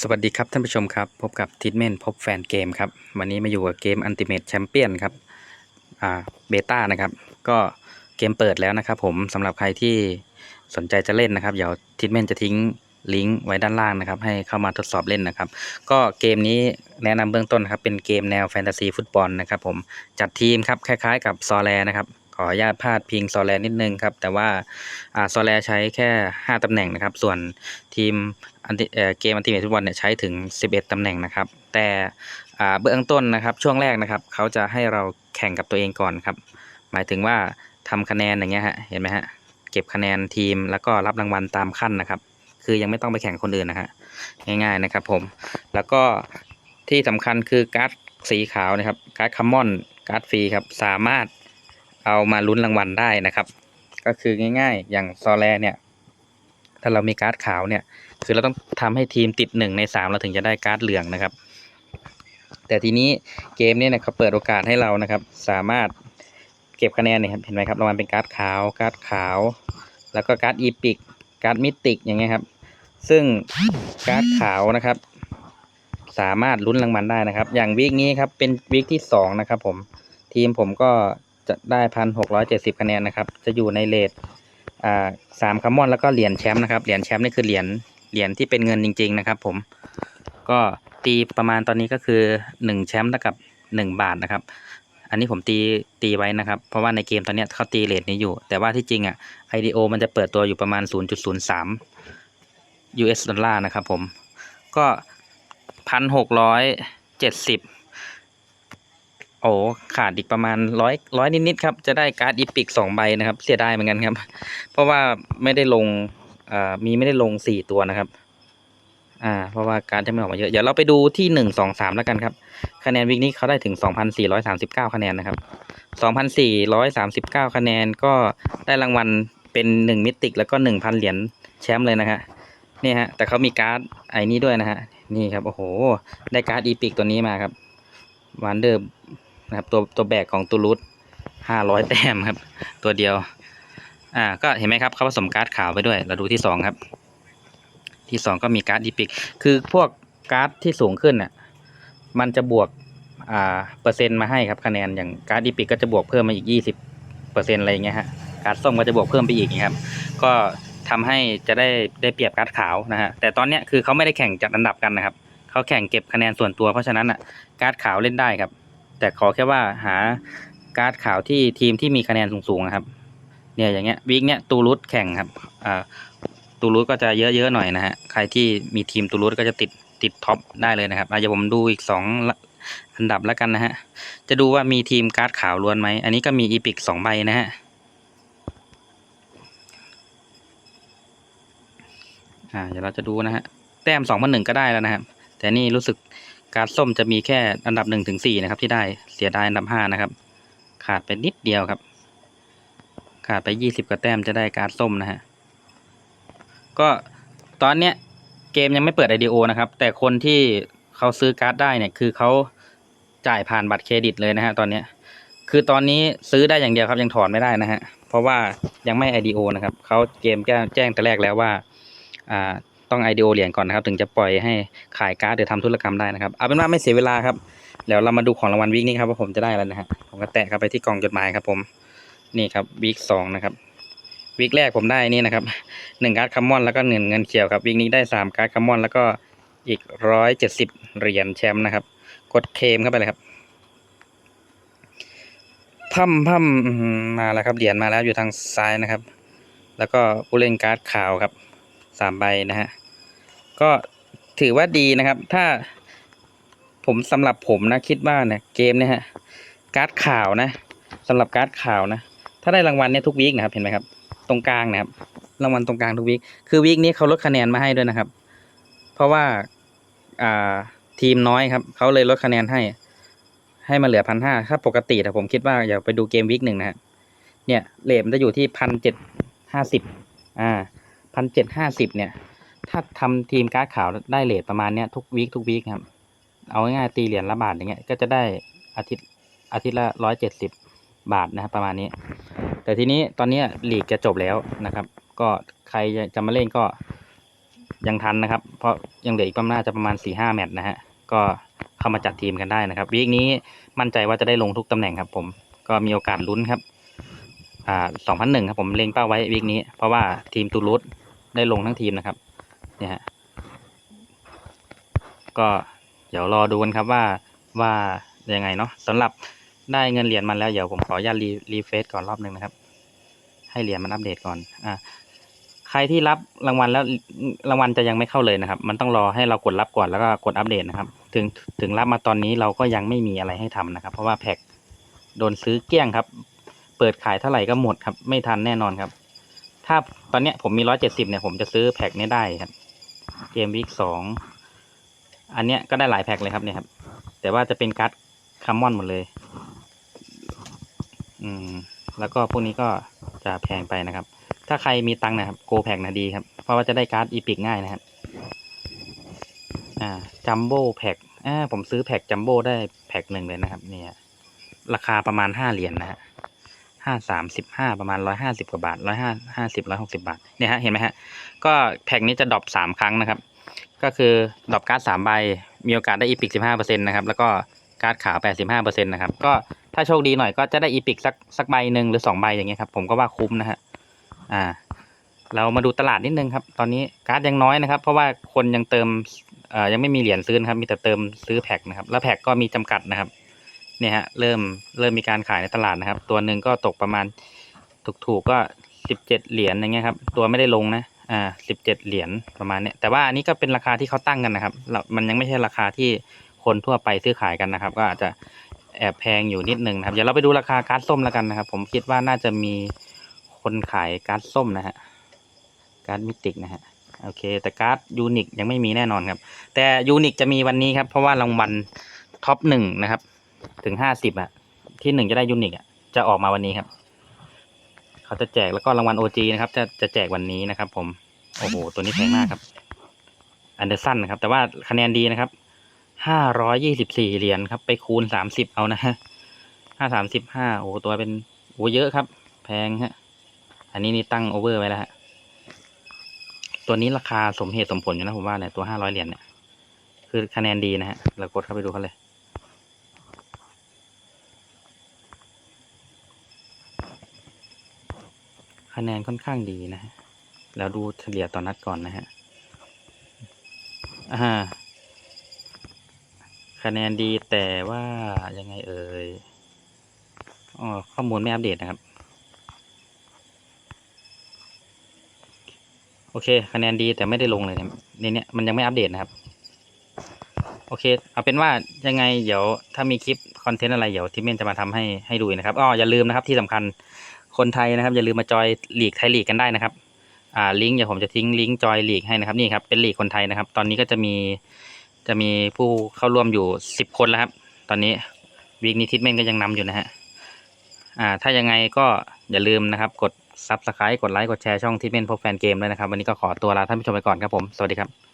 สวัสดีครับท่านผู้ชมครับ พบกับทิทเมนพบแฟนเกมครับ วันนี้มาอยู่กับเกม Ultimate Champion ครับอ่าเบต้านะครับ ก็เกมเปิดแล้วนะครับผมสำหรับใครที่สนใจจะเล่นนะครับ เดี๋ยวทิทเมนจะทิ้งลิงก์ไว้ด้านล่างนะครับ ให้เข้ามาทดสอบเล่นนะครับ ก็เกมนี้แนะนำเบื้องต้นครับ เป็นเกมแนวแฟนตาซีฟุตบอลนะครับผมจัดทีมครับ คล้ายๆ กับซอแลนะครับ ขออนุญาตพาดพิงซอแลนิดนึงครับ แต่ว่าซอแลใช้แค่ 5 ตำแหน่งนะครับ ส่วนทีมเกมอันติเมทฟุตบอลเนี่ยใช้ถึง 11 ตำแหน่งนะครับ แต่เบื้องต้นนะครับช่วงแรกนะครับ เขาจะให้เราแข่งกับตัวเองก่อนครับ หมายถึงว่าทำคะแนนอย่างเงี้ยฮะเห็นไหมฮะเก็บคะแนนทีมแล้วก็รับรางวัลตามขั้นนะครับ คือยังไม่ต้องไปแข่งคนอื่นนะฮะง่ายๆนะครับผมแล้วก็ที่สำคัญคือการ์ดสีขาวนะครับการ์ดคัมมอนการ์ดฟรีครับสามารถ เอามาลุ้นรางวัลได้นะครับ ก็คือง่ายๆ อย่างซอแลเนี่ย ถ้าเรามีการ์ดขาวเนี่ย คือเราต้องทำให้ทีมติดหนึ่งในสามเราถึงจะได้การ์ดเหลืองนะครับ แต่ทีนี้เกมเนี่ยนะเขาเปิดโอกาสให้เรานะครับ สามารถเก็บคะแนนเนี่ยครับเห็นไหมครับรางวัลเป็นการ์ดขาวการ์ดขาว แล้วก็การ์ดอีพิกการ์ดมิติกอย่างเงี้ยครับ ซึ่งการ์ดขาวนะครับ สามารถลุ้นรางวัลได้นะครับ อย่างวีคนี้ครับเป็นวีคที่สองนะครับ ผมทีมผมก็ จะได้พันหกร้อยเจ็ดสิบคะแนนนะครับ จะอยู่ในเลทอ่าสามคัมมอนแล้วก็เหรียญแชมป์นะครับ เหรียญแชมป์นี่คือเหรียญ เหรียญที่เป็นเงินจริง ๆ นะครับ ผม ก็ตีประมาณตอนนี้ก็คือหนึ่งแชมป์เท่ากับหนึ่งบาทนะครับ อันนี้ผมตีตีไว้นะครับ เพราะว่าในเกมตอนนี้เขาตีเลทนี้อยู่ แต่ว่าที่จริงอะ IDO มันจะเปิดตัวอยู่ประมาณ 0.03 US ดอลลาร์นะครับผม ก็พันหกร้อยเจ็ดสิบ โอ้ขาดอีกประมาณร้อยร้อยนิดๆครับ จะได้การ์ดอีพิกสองใบนะครับ เสียดายเหมือนกันครับ เพราะว่าไม่ได้ลงอ่ามีไม่ได้ลงสี่ตัวนะครับ อ่า เพราะว่าการดจะไม่ออกมาเยอะ เดี๋ยวเราไปดูที่หนึ่งสองสามแล้วกันครับ คะแนนวิกนี้เขาได้ถึงสองพันสี่ร้อยสามสิบเก้าคะแนนนะครับสองพันสี่ร้อยสามสิบเก้าคะแนนก็ได้รางวัลเป็นหนึ่งมิติกแล้วก็หนึ่งพันเหรียญแชมป์เลยนะฮะนี่ฮะ แต่เขามีการ์ดไอ้นี้ด้วยนะฮะ นี่ครับ โอ้โห ได้การ์ดอีพิกตัวนี้มาครับวันเดอร์ นะครับ ตัวตัวแบกของตูรุสห้าร้อยแต้มครับ ตัวเดียว อ่า ก็เห็นไหมครับเขาผสมการ์ดขาวไปด้วย เราดูที่สองครับ ที่สองก็มีการ์ดอีพิก คือพวกการ์ดที่สูงขึ้นน่ะ มันจะบวก อ่า เปอร์เซ็นต์มาให้ครับคะแนน อย่างการ์ดอีพิกก็จะบวกเพิ่มมาอีกยี่สิบเปอร์เซ็นต์อะไรอย่างเงี้ยฮะ การ์ดส้มก็จะบวกเพิ่มไปอีกนะครับ ก็ทำให้จะได้ได้เปรียบการ์ดขาวนะฮะ แต่ตอนเนี้ยคือเขาไม่ได้แข่งจัดอันดับกันนะครับ เขาแข่งเก็บคะแนนส่วนตัว เพราะฉะนั้นอะ การ์ดขาวเล่นได้ครับ แต่ขอแค่ว่าหาการ์ดขาวที่ทีมที่มีคะแนนสูงๆครับ เนี่ยอย่างเงี้ยวีคเนี้ยตูรุสแข่งครับอ่าตูรุสก็จะเยอะๆหน่อยนะฮะใครที่มีทีมตูรุสก็จะติดติดท็อปได้เลยนะครับอาจจะผมดูอีกสองอันดับแล้วกันนะฮะ จะดูว่ามีทีมการ์ดขาวล้วนไหม อันนี้ก็มีอีพิกสองใบนะฮะ อ่า เดี๋ยวเราจะดูนะฮะ แต้มสองพันหนึ่งก็ได้แล้วนะครับ แต่นี่รู้สึก การส้มจะมีแค่อันดับหนึ่งถึงสี่นะครับ ที่ได้เสียดายอันดับห้านะครับ ขาดไปนิดเดียวครับ ขาดไปยี่สิบกว่าแต้มจะได้การส้มนะฮะก็ตอนเนี้ยเกมยังไม่เปิด IDO นะครับ แต่คนที่เขาซื้อการ์ดได้เนี่ยคือเขาจ่ายผ่านบัตรเครดิตเลยนะฮะตอนเนี้ยคือตอนนี้ซื้อได้อย่างเดียวครับยังถอนไม่ได้นะฮะเพราะว่ายังไม่ IDO นะครับเขาเกมแจ้งแจ้งแต่แรกแล้วว่าอ่า ต้อง IDO เหรียญก่อนนะครับ ถึงจะปล่อยให้ขายการ์ดหรือทำธุรกรรมได้นะครับเอาเป็นว่าไม่เสียเวลาครับเดี๋ยวเรามาดูของรางวัลวีคนี้ครับว่าผมจะได้อะไรนะฮะผมก็แตะเข้าไปที่กล่องจดหมายครับผมนี่ครับวีคสองนะครับวีคแรกผมได้นี่นะครับหนึ่งการ์ดคัมมอนแล้วก็เงินเงินเขียวครับวีคนี้ได้สามการ์ดคัมมอนแล้วก็อีกร้อยเจ็ดสิบเหรียญแชมป์นะครับ กดเคมเข้าไปเลยครับพัมพัมมาแล้วครับเหรียญมาแล้วอยู่ทางซ้ายนะครับ แล้วก็ผู้เล่นการ์ดขาวครับสามใบนะฮะ ก็ถือว่าดีนะครับ ถ้าผมสำหรับผมนะคิดว่าเนี่ยเกมเนี่ยฮะการ์ดข่าวนะสำหรับการ์ดข่าวนะ ถ้าได้รางวัลเนี่ยทุกวีคนะครับเห็นไหมครับ ตรงกลางนะครับ รางวัลตรงกลางทุกวีคคือวีคนี้เขาลดคะแนนมาให้ด้วยนะครับ เพราะว่าอ่าทีมน้อยครับเขาเลยลดคะแนนให้ ให้มาเหลือพันห้าถ้าปกติแต่ผมคิดว่าอย่าไปดูเกมวีคหนึ่งนะฮะเนี่ยเลทมันจะอยู่ที่พันเจ็ดห้าสิบอ่าพันเจ็ดห้าสิบเนี่ย ถ้าทำทีมการ์ดขาวได้เลทประมาณเนี้ยทุกวีคทุกวีคครับ เอาง่ายๆตีเหรียญละบาทอย่างเงี้ยก็จะได้อาทิตย์อาทิตย์ละร้อยเจ็ดสิบบาทนะครับประมาณนี้ แต่ทีนี้ตอนนี้ยลีกจะจบแล้วนะครับ ก็ใครจะมาเล่นก็ยังทันนะครับ เพราะยังเหลืออีกประมาณน่าจะประมาณ4ี่ห้าแมตช์นะฮะก็เข้ามาจัดทีมกันได้นะครับวีคนี้มั่นใจว่าจะได้ลงทุกตำแหน่งครับ ผมก็มีโอกาสลุ้นครับอ่าสองพันหนึ่งครับผมเล็งเป้าไว้วีคนี้ เพราะว่าทีมตูรุสได้ลงทั้งทีมนะครับ เนี่ยฮะก็เดี๋ยวรอดูกันครับว่าว่ายังไงเนาะสำหรับได้เงินเหรียญมันแล้วเดี๋ยวผมขออนุญาตรีรีเฟซก่อนรอบหนึ่งนะครับ ให้เหรียญมันอัปเดตก่อนอ่าใครที่รับรางวัลแล้วรางวัลจะยังไม่เข้าเลยนะครับ มันต้องรอให้เรากดรับก่อนแล้วก็กดอัปเดตนะครับ ถึงถึงรับมาตอนนี้เราก็ยังไม่มีอะไรให้ทำนะครับ เพราะว่าแพ็คโดนซื้อเกลี้ยงครับ เปิดขายเท่าไหร่ก็หมดครับ ไม่ทันแน่นอนครับ ถ้าตอนเนี้ยผมมีร้อยเจ็ดสิบเนี่ยผมจะซื้อแพ็คนี้ได้ครับ เกมวีคสองอันเนี้ยก็ได้หลายแพ็คเลยครับเนี่ยครับ แต่ว่าจะเป็นการ์ดคัมมอนหมดเลย อืม แล้วก็พวกนี้ก็จะแพงไปนะครับ ถ้าใครมีตังค์นะครับ โกแพ็กนะดีครับ เพราะว่าจะได้การ์ดอีพิกง่ายนะครับ อ่า จัมโบ้แพ็กอ่าผมซื้อแพ็กจัมโบ้ได้แพ็กหนึ่งเลยนะครับ เนี่ย ราคาประมาณห้าเหรียญนะฮะ ห้าสามสิบห้าประมาณร้อยห้าสิบกว่าบาทร้อยห้าห้าสิบร้อยหกสิบาทเนี่ยฮะเห็นไหมฮะก็แพ็กนี้จะดรอปสามครั้งนะครับ ก็คือดรอปการ์ดสามใบมีโอกาสได้อีพิกสิบห้าเปอร์เซ็นต์นะครับแล้วก็การ์ดขาวแปดสิบห้าเปอร์เซ็นต์นะครับก็ถ้าโชคดีหน่อยก็จะได้อีพิกสักสักใบหนึ่งหรือสองใบอย่างเงี้ยครับผมก็ว่าคุ้มนะฮะอ่า เรามาดูตลาดนิดนึงครับ ตอนนี้การ์ดยังน้อยนะครับ เพราะว่าคนยังเติมเอ่อยังไม่มีเหรียญซื้อนะครับมีแต่เติมซื้อแพ็คนะครับแล้วแพ็คก็มีจำกัดนะครับ เนี่ยฮะเริ่มเริ่มมีการขายในตลาดนะครับ ตัวหนึ่งก็ตกประมาณถูกๆกก็สิบเจ็ดเหรียญอย่างเงี้ยครับ ตัวไม่ได้ลงนะอ่าสิบเจ็ดเหรียญประมาณเนี้ยแต่ว่าอันนี้ก็เป็นราคาที่เขาตั้งกันนะครับเรามันยังไม่ใช่ราคาที่คนทั่วไปซื้อขายกันนะครับ ก็อาจจะแอบแพงอยู่นิดนึงนะครับเดี๋ยวเราไปดูราคาการ์ดส้มแล้วกันนะครับ ผมคิดว่าน่าจะมีคนขายการ์ดส้มนะฮะการ์ดมิติกนะฮะโอเค แต่การ์ดยูนิคยังไม่มีแน่นอนครับ แต่ยูนิคจะมีวันนี้ครับ เพราะว่ารางวัลท็อปหนึ่งนะครับ ถึงห้าสิบอะที่หนึ่งจะได้ยูนิคอะจะออกมาวันนี้ครับ เขาจะแจกแล้วก็รางวัลโอจีนะครับ จะจะแจกวันนี้นะครับ ผม โอ้โห ตัวนี้แพงมากครับ อันเดอร์สันนะครับ แต่ว่าคะแนนดีนะครับ ห้าร้อยยี่สิบสี่เหรียญครับ ไปคูณสามสิบเอานะฮะห้าสามสิบห้า โอ้ตัวเป็น โอ้เยอะครับ แพงฮะ อันนี้นี่ตั้งโอเวอร์ไว้แล้วฮะ ตัวนี้ราคาสมเหตุสมผลอยู่นะผมว่าเนี่ยตัวห้าร้อยเหรียญเนี่ย คือคะแนนดีนะฮะ เรากดเข้าไปดูเขาเลย คะแนนค่อนข้างดีนะฮะแล้วดูเฉลี่ยต่อนัดก่อนนะฮะอ่าคะแนนดีแต่ว่ายังไงเอ่ยอ๋อข้อมูลไม่อัปเดตนะครับ โอเค คะแนนดีแต่ไม่ได้ลงเลยเนี่ยในเนี้ยมันยังไม่อัปเดตนะครับ โอเค เอาเป็นว่ายังไงเดี๋ยวถ้ามีคลิปคอนเทนต์อะไรเดี๋ยวทิมเมนจะมาทำให้ให้ดูนะครับอ๋ออย่าลืมนะครับที่สำคัญ คนไทยนะครับอย่าลืมมาจอยลีกไทยลีกกันได้นะครับอ่าลิงก์เดี๋ยวผมจะทิ้งลิงก์จอยลีกให้นะครับนี่ครับเป็นลีกคนไทยนะครับ ตอนนี้ก็จะมีจะมีผู้เข้าร่วมอยู่สิบคนแล้วครับ ตอนนี้วีคนี้ทิทเม่นก็ยังนำอยู่นะฮะอ่าถ้ายังไงก็อย่าลืมนะครับ กด Subscribe กดไลค์กดแชร์ช่องทิทเม่นพบแฟนเกมด้วยนะครับ วันนี้ก็ขอตัวลาท่านผู้ชมไปก่อนครับผม สวัสดีครับ